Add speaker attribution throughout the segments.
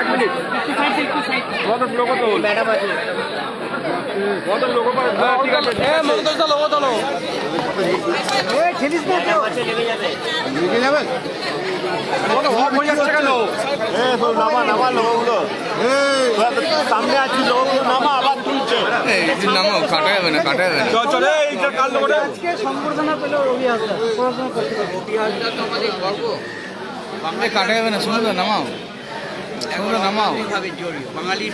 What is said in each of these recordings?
Speaker 1: এক মিনিট। কত লোক তো
Speaker 2: ম্যাডাম আছে।
Speaker 1: কত লোক ঠিক আছে
Speaker 2: আছে। লেগে যাবে?
Speaker 1: কত হট হয়ে যাচ্ছে কেন
Speaker 3: নামা নামা লোকগুলো সামনে আছি লোকগুলো নামা আবার তুলছে।
Speaker 4: নামাও কাটা যাবে না কাটা যাবে না।
Speaker 1: চলে এইটা কাল লোকটা
Speaker 4: এ, কাটা যাবে না শুনুন নামাও। শুনুন নামাও।
Speaker 5: ভাবে বাঙালির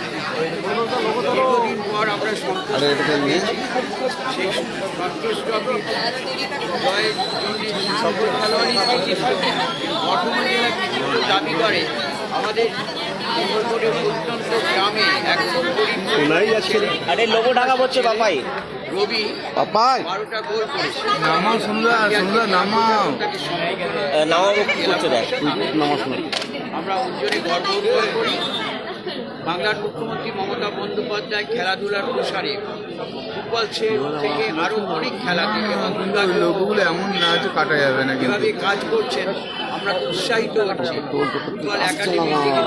Speaker 5: দীর্ঘদিন পর আমরা সেই সন্তোষ ট্রফি জয় সকল খেলোয়াড়ই স্মৃতি বর্ধমান জেলা কৃতিত্ব দাবি করে আমাদের অত্যন্ত গ্রামে একদম।
Speaker 2: আরে লোগো ঢাকা পড়ছে বাপাই।
Speaker 5: রবি
Speaker 3: পাপাই
Speaker 5: বারোটা গোল করেছে।
Speaker 2: দেখ?
Speaker 3: নামা শোনা
Speaker 5: আমরা উজ্জ্বলে গর্ব অনুভব করি। বাংলার মুখ্যমন্ত্রী মমতা বন্দ্যোপাধ্যায় খেলাধুলার প্রসারে ফুটবল থেকে আরও অনেক খেলা থেকে
Speaker 4: লোকগুলো এমন না যে কাটা যাবে না
Speaker 5: কীভাবে কাজ করছেন আমরা উৎসাহিত হচ্ছি। ফুটবল একাডেমি থেকে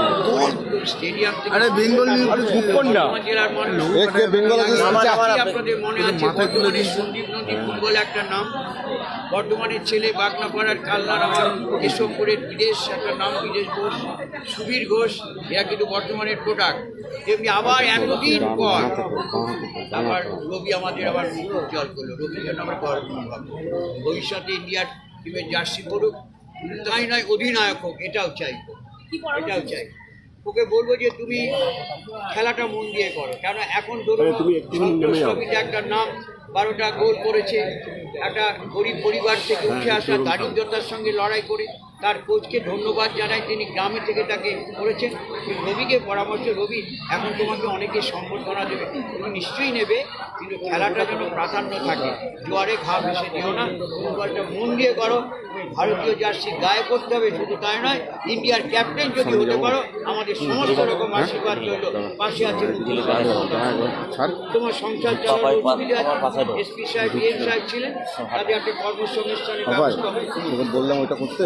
Speaker 5: স্টেডিয়াম
Speaker 4: আরে বেঙ্গল
Speaker 5: বর্ধমান জেলার মানুষ
Speaker 3: একে বেঙ্গল
Speaker 2: নামা নামা
Speaker 5: আপনাদের মনে আছে বর্তমানে সন্দীপ নদী ফুটবল একটা নাম। বর্ধমানের ছেলে বাগনাপাড়ার কাল্লার আমার কেশবপুরের বিদেশ একটা নাম বিদেশ ঘোষ সুবীর ঘোষ এরা কিন্তু বর্তমানের প্রোডাক্ট তেমনি আবার এতদিন পর আবার রবি আমাদের আবার উজ্জ্বল করল। রবির জন্য আমরা গর্ব ভবিষ্যতে ইন্ডিয়ার টিমের জার্সি পড়ুক তাই নয় অধিনায়ক হোক এটাও চাইব। এটাও চাই ওকে বলব যে তুমি খেলাটা মন দিয়ে করো। কেন এখন ধরুন। সন্তোষ একটা নাম বারোটা গোল করেছে। একটা গরিব পরিবার থেকে উঠে আসা দারিদ্রতার সঙ্গে লড়াই করে। তার কোচকে ধন্যবাদ জানাই। তিনি গ্রামে থেকে তাকে করেছেন। রবিকে পরামর্শ রবি এখন তোমাকে অনেকে সম্বর্ধনা দেবে। তুমি নিশ্চয়ই নেবে কিন্তু খেলাটা যেন প্রাধান্য থাকে। জোয়ারে ঘা ভেসে দিও না। ফুটবলটা মন দিয়ে করো। ভারতীয় জার্সি গায়ে করতে হবে শুধু তাই নয় ইন্ডিয়ার ক্যাপ্টেন যদি হতে পারো আমাদের সমস্ত রকম আশীর্বাদ রইল। পাশে আছে তোমার সংসার। এসপি সাহেব বিএম সাহেব ছিলেন। তাদের একটা কর্মসংস্থানের ব্যবস্থা হয়েছে।
Speaker 3: বললাম ওইটা করতে?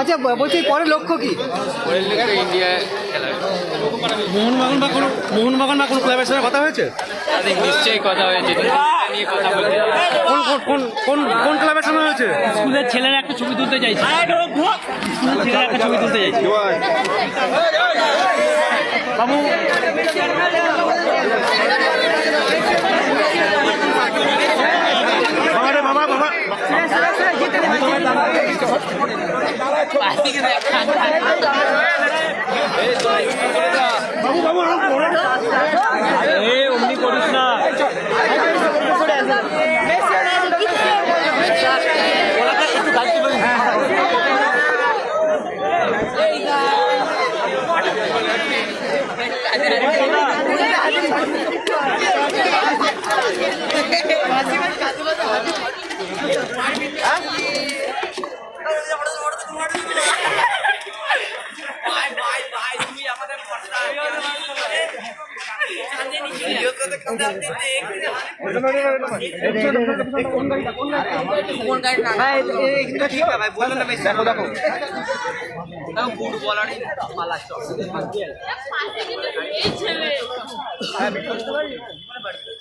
Speaker 6: আচ্ছা বলছি পরের লক্ষ্য কি?
Speaker 7: ইন্ডিয়া
Speaker 6: মোহনবাগান বা কোনো মোহনবাগান বা কোনো ক্লাবের সঙ্গে কথা হয়েছে?
Speaker 7: নিশ্চয়ই কথা হয়েছে
Speaker 6: কোন কোন কোন কোন ক্লাবের সঙ্গে হয়েছে? স্কুলের ছেলেরা একটা ছবি তুলতে চাইছে। স্কুলের ছেলেরা একটা ছবি তুলতে চাইছে। বাবা রে বাবা বাবা বাবু বাবু এ অমনি করিস না
Speaker 8: পাশে এই ছেলে তুই পারবি